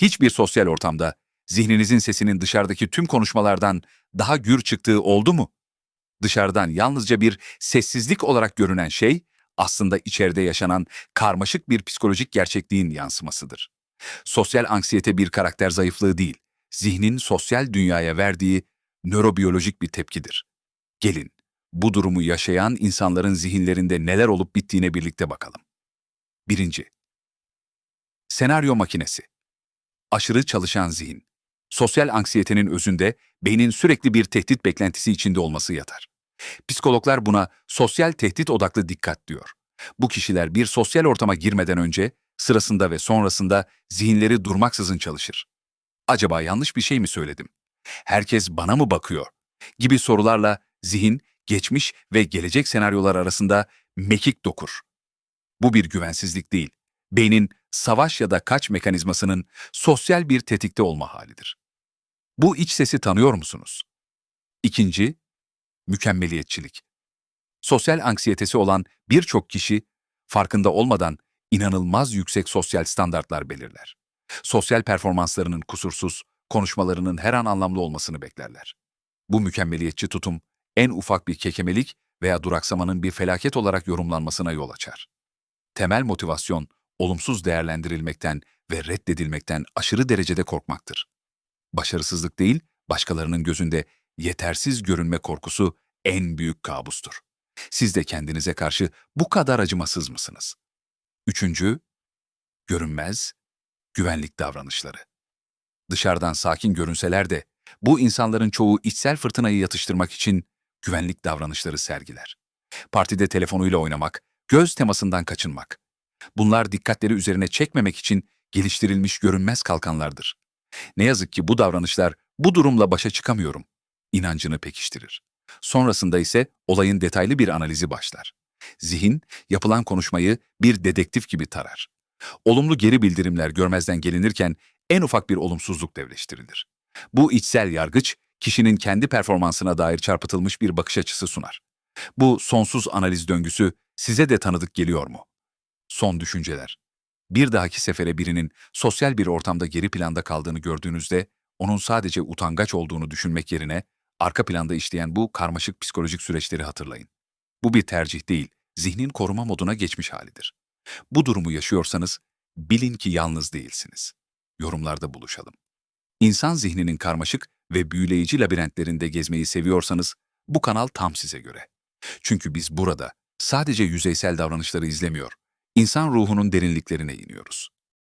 Hiçbir sosyal ortamda zihninizin sesinin dışarıdaki tüm konuşmalardan daha gür çıktığı oldu mu? Dışarıdan yalnızca bir sessizlik olarak görünen şey aslında içeride yaşanan karmaşık bir psikolojik gerçekliğin yansımasıdır. Sosyal anksiyete bir karakter zayıflığı değil, zihnin sosyal dünyaya verdiği nörobiyolojik bir tepkidir. Gelin, bu durumu yaşayan insanların zihinlerinde neler olup bittiğine birlikte bakalım. Birinci, senaryo makinesi. Aşırı çalışan zihin. Sosyal anksiyetenin özünde beynin sürekli bir tehdit beklentisi içinde olması yatar. Psikologlar buna sosyal tehdit odaklı dikkat diyor. Bu kişiler bir sosyal ortama girmeden önce, sırasında ve sonrasında zihinleri durmaksızın çalışır. Acaba yanlış bir şey mi söyledim? Herkes bana mı bakıyor? Gibi sorularla zihin, geçmiş ve gelecek senaryolar arasında mekik dokur. Bu bir güvensizlik değil, beynin savaş ya da kaç mekanizmasının sosyal bir tetikte olma halidir. Bu iç sesi tanıyor musunuz? İkinci, mükemmeliyetçilik. Sosyal anksiyetesi olan birçok kişi farkında olmadan inanılmaz yüksek sosyal standartlar belirler. Sosyal performanslarının kusursuz, konuşmalarının her an anlamlı olmasını beklerler. Bu mükemmeliyetçi tutum en ufak bir kekemelik veya duraksamanın bir felaket olarak yorumlanmasına yol açar. Temel motivasyon olumsuz değerlendirilmekten ve reddedilmekten aşırı derecede korkmaktır. Başarısızlık değil, başkalarının gözünde yetersiz görünme korkusu en büyük kabustur. Siz de kendinize karşı bu kadar acımasız mısınız? Üçüncü, görünmez, güvenlik davranışları. Dışarıdan sakin görünseler de bu insanların çoğu içsel fırtınayı yatıştırmak için güvenlik davranışları sergiler. Partide telefonuyla oynamak, göz temasından kaçınmak. Bunlar dikkatleri üzerine çekmemek için geliştirilmiş görünmez kalkanlardır. Ne yazık ki bu davranışlar bu durumla başa çıkamıyorum inancını pekiştirir. Sonrasında ise olayın detaylı bir analizi başlar. Zihin, yapılan konuşmayı bir dedektif gibi tarar. Olumlu geri bildirimler görmezden gelinirken en ufak bir olumsuzluk devleştirilir. Bu içsel yargıç, kişinin kendi performansına dair çarpıtılmış bir bakış açısı sunar. Bu sonsuz analiz döngüsü size de tanıdık geliyor mu? Son düşünceler. Bir dahaki sefere birinin sosyal bir ortamda geri planda kaldığını gördüğünüzde, onun sadece utangaç olduğunu düşünmek yerine, arka planda işleyen bu karmaşık psikolojik süreçleri hatırlayın. Bu bir tercih değil, zihnin koruma moduna geçmiş halidir. Bu durumu yaşıyorsanız, bilin ki yalnız değilsiniz. Yorumlarda buluşalım. İnsan zihninin karmaşık ve büyüleyici labirentlerinde gezmeyi seviyorsanız, bu kanal tam size göre. Çünkü biz burada sadece yüzeysel davranışları izlemiyor, insan ruhunun derinliklerine iniyoruz.